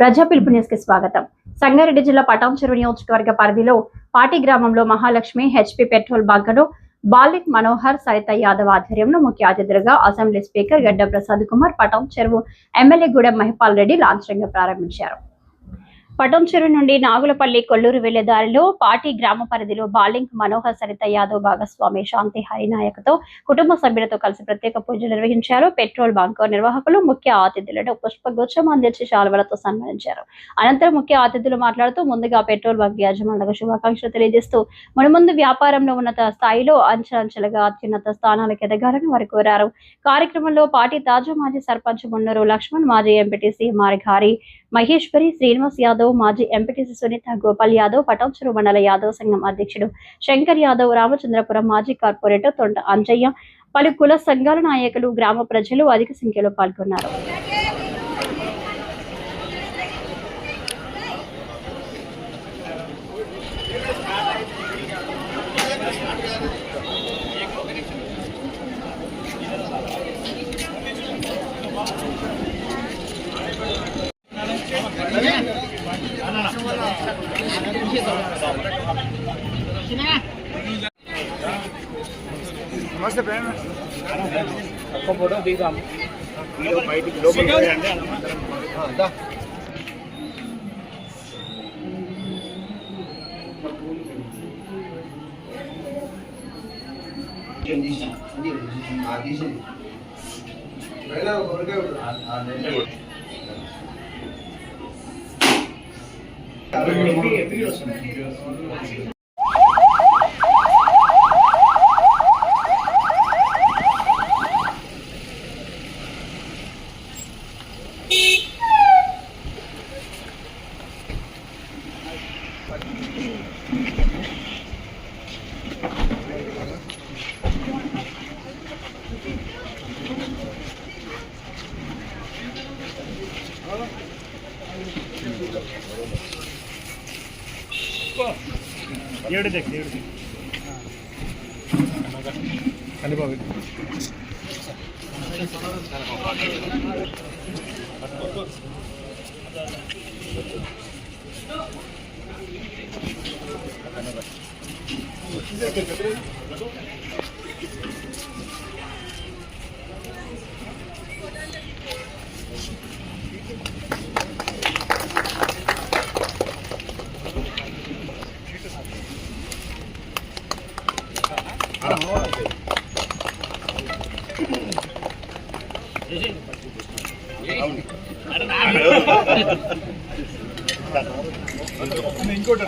ప్రజా పిలుపు న్యూస్కి స్వాగతం. సంగారెడ్డి జిల్లా పటాంచెరు నియోజకవర్గ పరిధిలో పాటి గ్రామంలో మహాలక్ష్మి హెచ్పి పెట్రోల్ బంకును బాలిక్ మనోహర్ సరిత యాదవ్ ఆధ్వర్యంలో ముఖ్య అతిథులుగా అసెంబ్లీ స్పీకర్ గడ్డ ప్రసాద్ కుమార్ పటాన్ చెరువు ఎమ్మెల్యే గూడెం మహిపాల్ రెడ్డి లాంఛనంగా ప్రారంభించారు. పటం చెరువు నుండి నాగులపల్లి కొల్లూరు వెళ్ళే దారిలో పాటి గ్రామ పరిధిలో బాలింక్ మనోహర్ సరిత యాదవ్ భాగస్వామి శాంతి హరినాయకతో కుటుంబ సభ్యులతో కలిసి ప్రత్యేక పూజలు నిర్వహించారు. పెట్రోల్ బంక్ నిర్వాహకులు ముఖ్య అతిథులను పుష్పగుచ్చం అందించి శాలువలతో సన్మానించారు. అనంతరం ముఖ్య అతిథులు మాట్లాడుతూ ముందుగా పెట్రోల్ బంక్ యాజమానులకు శుభాకాంక్షలు తెలియజేస్తూ మునుముందు వ్యాపారంలో ఉన్నత స్థాయిలో అంచెలంచెలుగా అత్యున్నత స్థానాలకు ఎదగాలని వారు కోరారు. కార్యక్రమంలో పార్టీ తాజా మాజీ సర్పంచ్ మున్నూరు లక్ష్మణ్ మాజీ ఎంపీటీసీ మారిఘారి మహేశ్వరి శ్రీనివాస్ యాదవ్ మాజీ ఎంపీటీసీ సునీత గోపాల్ యాదవ్ పటాన్చెరు మండల యాదవ్ సంఘం అధ్యక్షుడు శంకర్ యాదవ్ రామచంద్రపురం మాజీ కార్పొరేటర్ తొంట అంజయ్య పలు కుల సంఘాల నాయకులు గ్రామ ప్రజలు అధిక సంఖ్యలో పాల్గొన్నారు. ఒక్క ఫోటో దిగుదాం మీరు బయటికి ಎರಡು ಬೇಕು ಎರಡು ಬೇಕು ಅನುಭವ Thank you. ఇంకోటి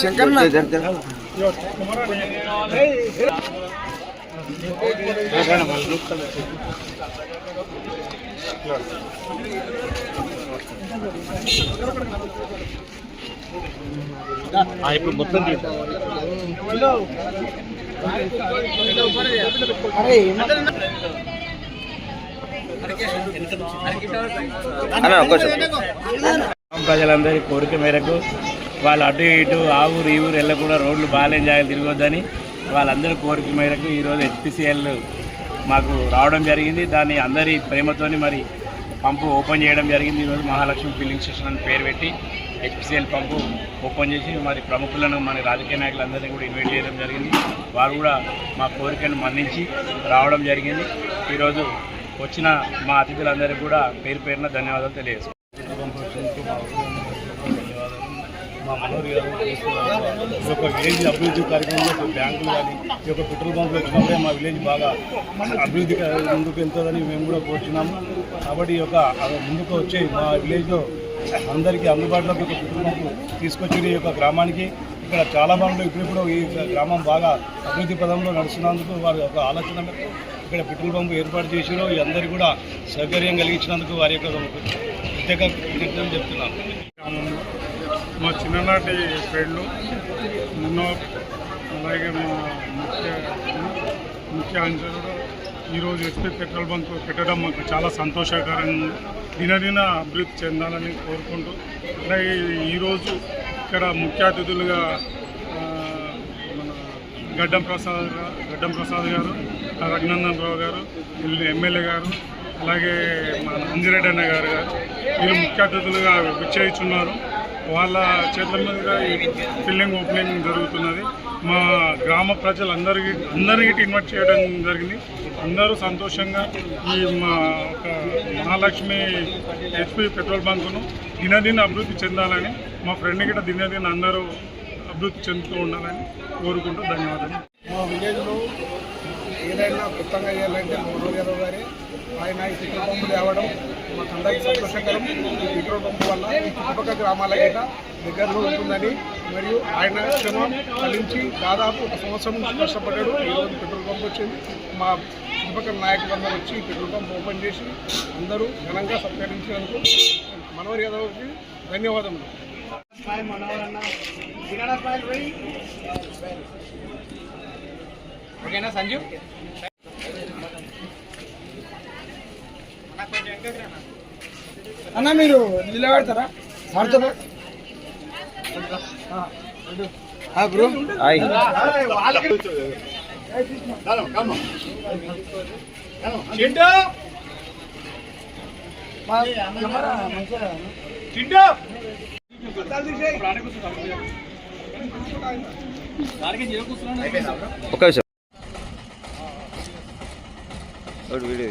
శంకర్ ఇప్పుడు మొత్తం తీద్దాం ప్రజలందరి కోరిక మేరకు వాళ్ళు అటు ఇటు ఆ ఊరు ఈ ఊరు వెళ్ళకుండా రోడ్లు బాగాలేని జాగ్రత్త తిరగొద్దని వాళ్ళందరి కోరిక మేరకు ఈరోజు హెచ్పిసిఎల్ మాకు రావడం జరిగింది. దాన్ని అందరి ప్రేమతోని మరి పంపు ఓపెన్ చేయడం జరిగింది. ఈరోజు మహాలక్ష్మి ఫిల్లింగ్ స్టేషన్ అని పేరు పెట్టి హెచ్పిసిఎల్ పంపు ఓపెన్ చేసి మరి ప్రముఖులను మన రాజకీయ నాయకులందరినీ కూడా ఇన్వైట్ చేయడం జరిగింది. వారు కూడా మా కోరికను మన్నించి రావడం జరిగింది. ఈరోజు వచ్చిన మా అతిథులందరికీ కూడా పేరు పేరున ధన్యవాదాలు తెలియజేస్తాం మా మనోహర్ గారు ఈ యొక్క విలేజ్ అభివృద్ధి కార్యక్రమంలో ఒక బ్యాంకులు కానీ ఈ యొక్క పెట్రోల్ పంపులు వచ్చినప్పుడే మా విలేజ్ బాగా అభివృద్ధి ముందుకు వెళ్తుందని మేము కూడా కోరుతున్నాము కాబట్టి ఈ యొక్క ముందుకు వచ్చే మా విలేజ్లో అందరికీ అందుబాటులోకి ఒక పెట్రోల్ పంపు తీసుకొచ్చిన ఈ యొక్క గ్రామానికి ఇక్కడ చాలా బాగుంటుంది ఇప్పుడిప్పుడు ఈ గ్రామం బాగా అభివృద్ధి పదంలో నడుస్తున్నందుకు వారి ఒక ఆలోచన ఇక్కడ పెట్రోల్ పంపు ఏర్పాటు చేసిరో ఈ అందరికీ కూడా సౌకర్యం కలిగించినందుకు వారి యొక్క ప్రత్యేక కృతజ్ఞతలు చెప్తున్నాను మా చిన్ననాటి ఫ్రెండ్లు ఎన్నో అలాగే మా ముఖ్య ముఖ్య అంశాలు ఈరోజు ఎస్పీ పెట్రోల్ బంక్ పెట్టడం మాకు చాలా సంతోషకరంగా ఉంది. దినదిన అభివృద్ధి చెందాలని కోరుకుంటూ అలాగే ఈరోజు ఇక్కడ ముఖ్య అతిథులుగా మన గడ్డం ప్రసాద్ గడ్డం ప్రసాద్ గారు రఘునందన్ రావు గారు ఎమ్మెల్యే గారు అలాగే మన అంజిరెడ్డి అన్న గారు గారు వీళ్ళు ముఖ్య అతిథులుగా విచ్చేస్తున్నారు వాళ్ళ చేతుల మీదుగా ఈ ఫిల్లింగ్ ఓపెనింగ్ జరుగుతున్నది. మా గ్రామ ప్రజలందరికీ అందరికీ ఇన్వైట్ చేయడం జరిగింది. అందరూ సంతోషంగా ఈ మా ఒక మహాలక్ష్మి హెచ్పి పెట్రోల్ బంకును దినదిన అభివృద్ధి చెందాలని మా ఫ్రెండ్ గిట్ట దినదిన అందరూ అభివృద్ధి చెందుతూ ఉండాలని కోరుకుంటూ ధన్యవాదాలు. ఏదైనా కొత్తగా చేయాలంటే మోహన్ యాదవ్ గారే ఆయన ఈ పెట్రోల్ పంపు తేవడం మాకు అందరికీ సంతోషకరం ఈ పెట్రోల్ పంపు వల్ల ఈ చుట్టుపక్కల గ్రామాల గిట దగ్గరలో ఉంటుందని మరియు ఆయన శ్రమ ఫలించి దాదాపు ఒక సంవత్సరం కష్టపడ్డాడు. ఈరోజు పెట్రోల్ పంప్ వచ్చింది. మా చుట్టుపక్కల నాయకులందరూ వచ్చి పెట్రోల్ పంప్ ఓపెన్ చేసి అందరూ ఘనంగా సత్కరించినందుకు మనోహర్ యాదవ్కి ధన్యవాదములు. ఓకేనా సంజు? అన్న మీరు నిలబెడతారా? బ్రో. ఒక నిమిషం. ஒரு வீடியோ